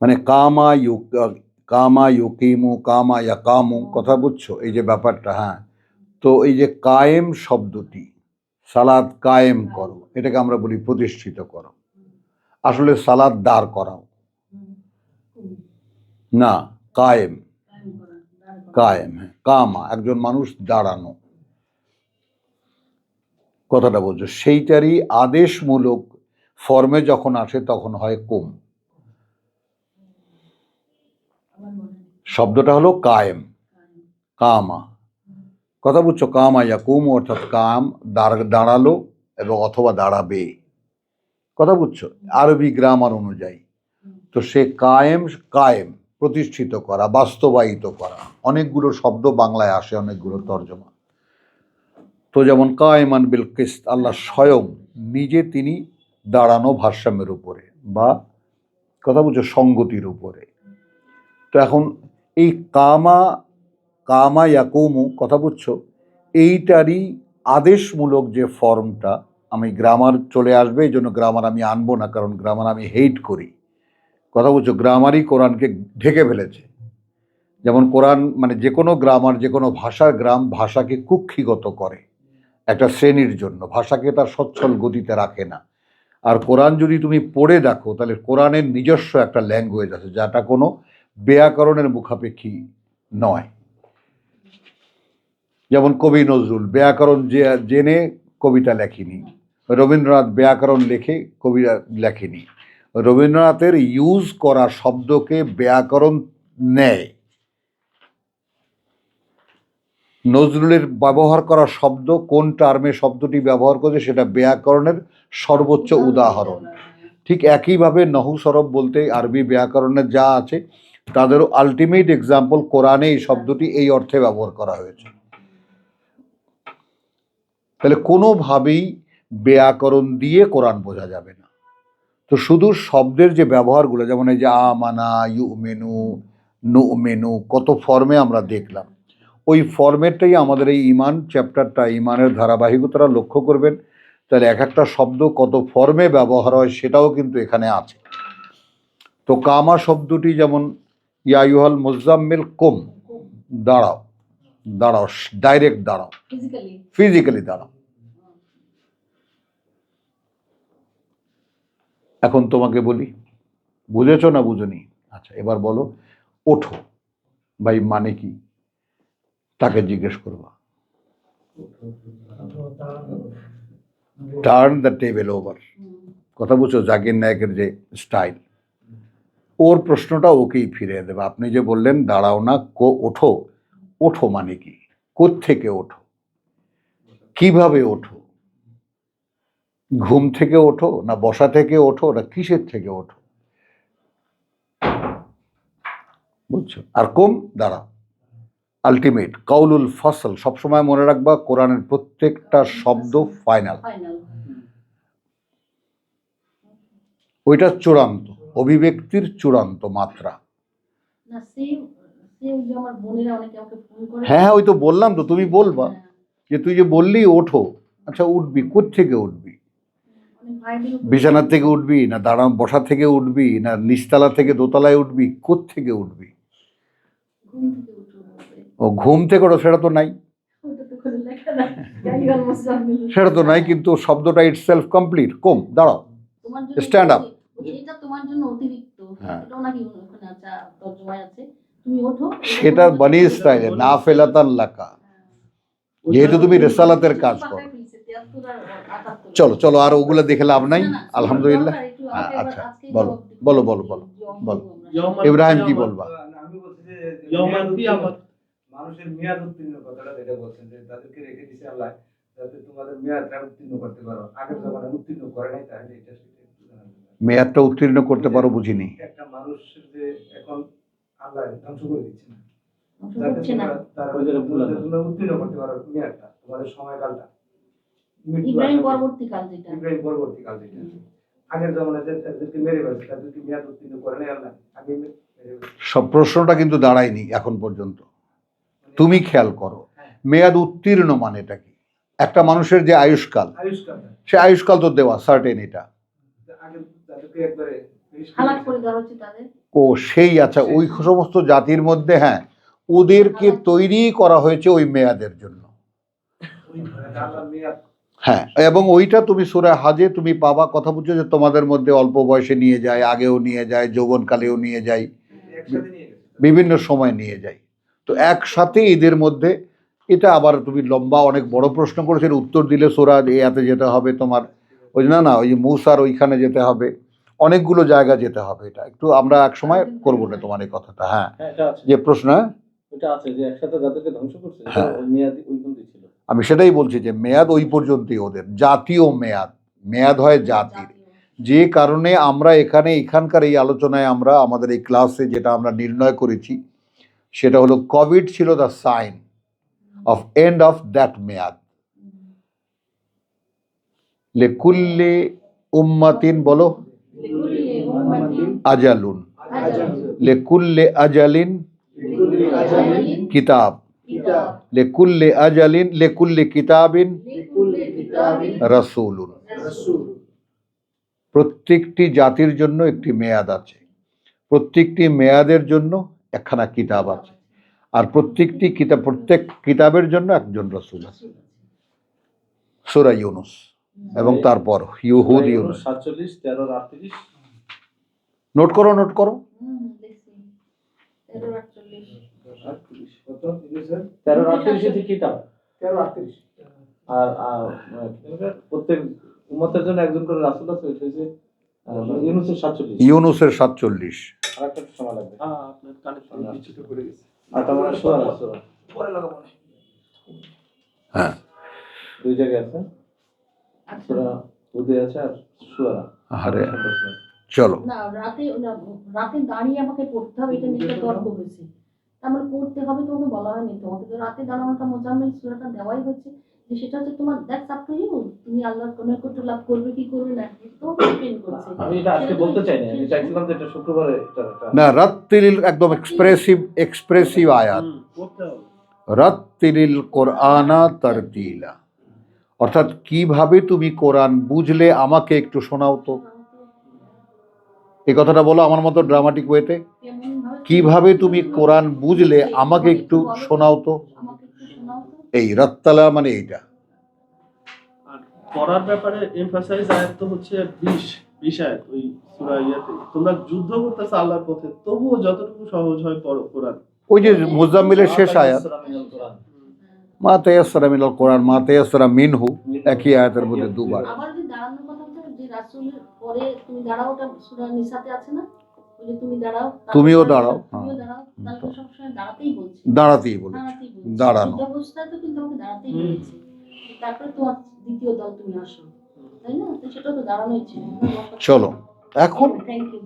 মানে কামা কামা ইউকিমু, কামা ইয়াকামু, কথা বুঝছ? এই যে ব্যাপারটা হ্যাঁ। তো এই যে কায়েম শব্দটি, সালাদ কায়েম করো, এটাকে আমরা বলি প্রতিষ্ঠিত করো। আসলে সালাদ দাঁড় করাও। না, কায়েম। কায়েম হ্যাঁ। কামা, একজন মানুষ দাঁড়ানো। কথাটা বলছো। সেইটারই আদেশমূলক ফর্মে যখন আসে, তখন হয় কুম। শব্দটা হলো কায়েম। কামা। কথা বুঝছ? কামা ইয়াকুম অর্থাৎ কাম দাঁড়- দাঁড়াল এবং অথবা দাঁড়াবে। কথা বুঝছ? আরবি গ্রামার অনুযায়ী। তো সে কায়েম কায়েম, প্রতিষ্ঠিত করা, বাস্তবায়িত করা। অনেকগুলো শব্দ বাংলায় আসে, অনেকগুলো তর্জমা। তো যেমন কায়েমান বিল কিস্ত, আল্লাহ স্বয়ং নিজে তিনি দাঁড়ানো ভারসাম্যের উপরে বা কথা বুঝছ? সঙ্গতির উপরে। তো এখন এই কামা কামা ইয়াকুমু, কথা বুঝছ? এইটারই আদেশমূলক যে ফর্মটা আমি গ্রামার চলে আসবে, এই জন্য গ্রামার আমি আনব না, কারণ গ্রামার আমি হেট করি। কথা বলছো গ্রামারই কোরআনকে ঢেকে ফেলেছে। যেমন কোরআন মানে যে কোনো গ্রামার, যে কোনো ভাষার গ্রাম ভাষাকে কুক্ষিগত করে একটা শ্রেণির জন্য। ভাষাকে তার সচ্ছল গতিতে রাখে না। আর কোরআন যদি তুমি পড়ে দেখো, তাহলে কোরআনের নিজস্ব একটা ল্যাঙ্গুয়েজ আছে, যেটা কোনো ব্যাকরণের মুখাপেক্ষী নয়। যেমন কবি নজরুল, ব্যাকরণ জেনে কবিতা লেখেনি। রবীন্দ্রনাথ ব্যাকরণ লেখে কবিতা লেখেনি। রবীন্দ্রনাথের ইউজ করা শব্দকে ব্যাকরণ নেয়। নজরুলের ব্যবহার করা শব্দ কোন টার্মে শব্দটি ব্যবহার করেছে সেটা ব্যাকরণের সর্বোচ্চ উদাহরণ। ঠিক একইভাবে নহু সরব বলতে আরবি ব্যাকরণের যা আছে তাদেরও আলটিমেট এক্সাম্পল কোরআনে এই শব্দটি এই অর্থে ব্যবহার করা হয়েছে। তাহলে কোনোভাবেই ব্যাকরণ দিয়ে কোরআন বোঝা যাবে না। তো শুধু শব্দের যে ব্যবহারগুলো, যেমন এই যে আ মানা ইউ মেনু নু মেনু কত ফর্মে আমরা দেখলাম। ওই ফর্মেটটাই আমাদের এই ইমান চ্যাপ্টারটা ইমানের ধারাবাহিকতাটা লক্ষ্য করবেন। তাহলে এক একটা শব্দ কত ফর্মে ব্যবহার হয় সেটাও কিন্তু এখানে আছে। তো কামা শব্দটি যেমন ইয়াইহাল মুজাম্মিল কুম। দাঁড়াও। দাঁড়াও ডাইরেক্ট দাঁড়াও। ফিজিক্যালি ফিজিক্যালি দাঁড়াও। এখন তোমাকে বলি বুঝেছ না বুঝনি? আচ্ছা এবার বলো ওঠো। ভাই মানে কি? তাকে জিজ্ঞেস করবা। টার্ন দ্য টেবিল ওভার কথা বুঝছ? জাকির নায়কের যে স্টাইল ওর প্রশ্নটা ওকেই ফিরিয়ে দেবে। আপনি যে বললেন দাঁড়াও না কো ওঠো। ওঠো মানে কি? থেকে ওঠো? কীভাবে ওঠো? ঘুম থেকে ওঠো না বসা থেকে ওঠো না কিসের থেকে ওঠো? বুঝছ? আর কম দাঁড়াও। আলটিমেট কাউলুল ফসল সবসময় মনে রাখবা কোরআনের প্রত্যেকটা শব্দ ফাইনাল ফাইনাল ওইটা চূড়ান্ত। অভিব্যক্তির চূড়ান্ত মাত্রা। হ্যাঁ হ্যাঁ ওই তো বললাম তো তুমি বলবা হ্যাঁ, যে তুই যে বললি ওঠো। আচ্ছা উঠবি থেকে উঠবি? অনেক বিছানার থেকে উঠবি না দাঁড়া বসা থেকে উঠবি না নিচতলা থেকে দোতলায় উঠবি থেকে উঠবি ও ঘুম থেকে ওঠো সেটা তো নাই। ওটা। সেটা তো নাই কিন্তু শব্দটা ইট সেলফ কমপ্লিট কম দাঁড়াও। স্ট্যান্ড. বলছি, এটা তোমার জন্য অতিরিক্ত হ্যাঁ। এটাও নাকি ওখানে আছে তর্জমায় আছে। তুমি ওঠো। সেটা বানি স্টাইলে না ফেলাতান লাকা যেহেতু তুমি রেসালাতের কাজ করো। পাকায় ফেলছে, 73 আর 78 চলো চলো আর ওগুলো দেখে লাভ নাই? আলহামদুলিল্লাহ। হ্যাঁ, আচ্ছা, বলো, বলো, বলো, বলো, বলো। ইব্রাহিম কি বলবা? মানুষের মেয়াদ উত্তীর্ণ কথাটা যেটা বলছেন যে তাদেরকে রেখে দিছে আল্লাহ যাতে তোমাদের মেয়াদটা উত্তীর্ণ করতে পারো। আগের জমানায় উত্তীর্ণ করে নাই তাহলে এটা সেটা একটু জানার জন্য। মেয়াদটা উত্তীর্ণ করতে পারো বুঝিনি। একটা মানুষের যে এখন আল্লাহ ধ্বংস করে দিচ্ছে না। ধ্বংস যাতে করছে না। তোমরা তার ওই যেটা ভুল যাতে আছে। তোমরা উত্তীর্ণ করতে পারো মেয়াদটা তোমাদের সময়কালটা। ইব্রাহিম পরবর্তীকাল যেটা। ইব্রাহিম পরবর্তীকাল যেটা। আগের জমানায় যে মেরে ফেলছে তাদেরকে মেয়াদ উত্তীর্ণ করে নাই আল্লাহ। আগে সব প্রশ্নটা কিন্তু দাঁড়ায়নি এখন পর্যন্ত। তুমি খেয়াল করো মেয়াদ উত্তীর্ণ মানেটা কি? একটা মানুষের যে আয়ুষ্কাল সে আয়ুষ্কাল তো দেওয়া সার্টেন এটা। ও সেই আচ্ছা ওই সমস্ত জাতির মধ্যে হ্যাঁ ওদেরকে তৈরি করা হয়েছে ওই মেয়াদের জন্য। হ্যাঁ এবং ওইটা তুমি সুরা হাজে তুমি পাবা কথা বুঝছ যে তোমাদের মধ্যে অল্প বয়সে নিয়ে যায় আগেও নিয়ে যায় যৌবনকালেও নিয়ে যায় বিভিন্ন সময় নিয়ে যায়। তো একসাথে এদের মধ্যে এটা আবার তুমি লম্বা অনেক বড় প্রশ্ন করেছ উত্তর দিলে সোরা এতে যেতে হবে তোমার ওই না না ওই মৌসার ওইখানে যেতে হবে। অনেকগুলো জায়গা যেতে হবে এটা। একটু আমরা এক সময় করব না তোমার এই কথাটা হ্যাঁ। হ্যাঁ যে প্রশ্ন হ্যাঁ? এটা আছে যে একসাথে যাদেরকে ধ্বংস করছে এটা হ্যাঁ। ওই মেয়াদি ওই পর্যন্ত ছিল। আমি সেটাই বলছি যে মেয়াদ ওই পর্যন্তই ওদের জাতীয় মেয়াদ। মেয়াদ হয় জাতির। যে কারণে আমরা এখানে এখানকার এই আলোচনায় আমরা আমাদের এই ক্লাসে যেটা আমরা নির্ণয় করেছি সেটা হলো কোভিড ছিল the sign of end of that মেয়াদ। লেকুল্লে উম্মাতিন বলো আজালুন। আজাল লেকুল্লে আজালিন কিতাব। কিতাব লেকুল্লে আজালিন লেকুল্লে কিতাবিন লিকুল্লি কিতাবিন রাসূলুন। প্রত্যেকটি জাতির জন্য একটি মেয়াদ আছে। প্রত্যেকটি মেয়াদের জন্য একখানা কিতাব আছে। আর প্রত্যেকটি কিতাব প্রত্যেক কিতাবের জন্য একজন রসুল আছে। সুরা ইউনুস এবং তারপর ইউহুদ ইউনুস সাতচল্লিশ তেরো আটত্রিশ নোট করো নোট করো। তেরো আটত্রিশ তেরো আটত্রিশ হচ্ছে তেরো আটত্রিশ আর আর, প্রত্যেক উম্মতের জন্য একজন করে রাসুল আছে ওইটা হচ্ছে ইউনুসের সাতচল্লিশ। ইউনুসের সাতচল্লিশ। আর একটা সময় লাগবে। আপনার কানেকশন বিচ্যুত করে গেছে আর তার মানে সোয়া আছে, পরে লাগাবো হ্যাঁ। দুই জায়গায় আছে। আচ্ছা। সোরা উদয় আছে আর আরে চলো। না রাতে রাতে দাঁড়িয়ে আমাকে পড়তে হবে এটা নিয়ে একটা তর্ক হয়েছে। তার পড়তে হবে তোমাকে বলা হয়নি। তোমাকে তো রাতে দাঁড়ানোটা মোজাম্মেল সুরাটা দেওয়াই হচ্ছে যে সেটা হচ্ছে তোমার দ্যাটস আপ টু ইউ তুমি আল্লাহর কোনো একটু লাভ করবে কি করবে না তো ডিপেন্ড করছে। আমি এটা আজকে বলতে চাই না আমি চাইছিলাম যে এটা শুক্রবারে না রাত্তিরিল একদম এক্সপ্রেসিভ এক্সপ্রেসিভ আয়াত। করতে কোরআনা তারতিলা। অর্থাৎ কীভাবে তুমি কোরআন বুঝলে আমাকে একটু শোনাও তো। এই কথাটা বলো আমার মতো ড্রামাটিক ওয়েতে কীভাবে তুমি কোরআন বুঝলে? আমাকে একটু শোনাও তো। এই রাত্তালা মানে এইটা। পড়ার ব্যাপারে এমফাসাইজ আয়াত তো হচ্ছে বিশ বিশ আয়াত ওই সূরা ইয়াতে। তোমরা যুদ্ধ করতেছো আল্লাহর পথে তবুও যতটুকু সহজ হয় পড়ো কোরআন। ওই যে মুজাম্মিলের শেষ আয়াত। মা তেয়াসরা মিনাল কোরআন মা তেয়াসরা মিনহু একই আয়াতের মধ্যে দুবার। আবার যদি দাঁড়ানোর কথা হচ্ছে যে রাসূলের পরে তুমি দাঁড়াও ওটা সুরা নিসাতে আছে না? তুমি দাঁড়াও তুমিও দাঁড়াও, হ্যাঁ। দাঁড়াও তাহলে সবসময় দাঁড়াতেই বলছি। দাঁড়াতেই দাঁড়াতেই বলছি। দাঁড়ানো। অবস্থায় তো কিন্তু আমাকে দাঁড়াতেই হুম। বলছে। তারপরে তোমার দ্বিতীয় দল তুমি আসো। তাই না? তো সেটা তো দাঁড়ানোই ছিল। চলো এখন থ্যাংক ইউ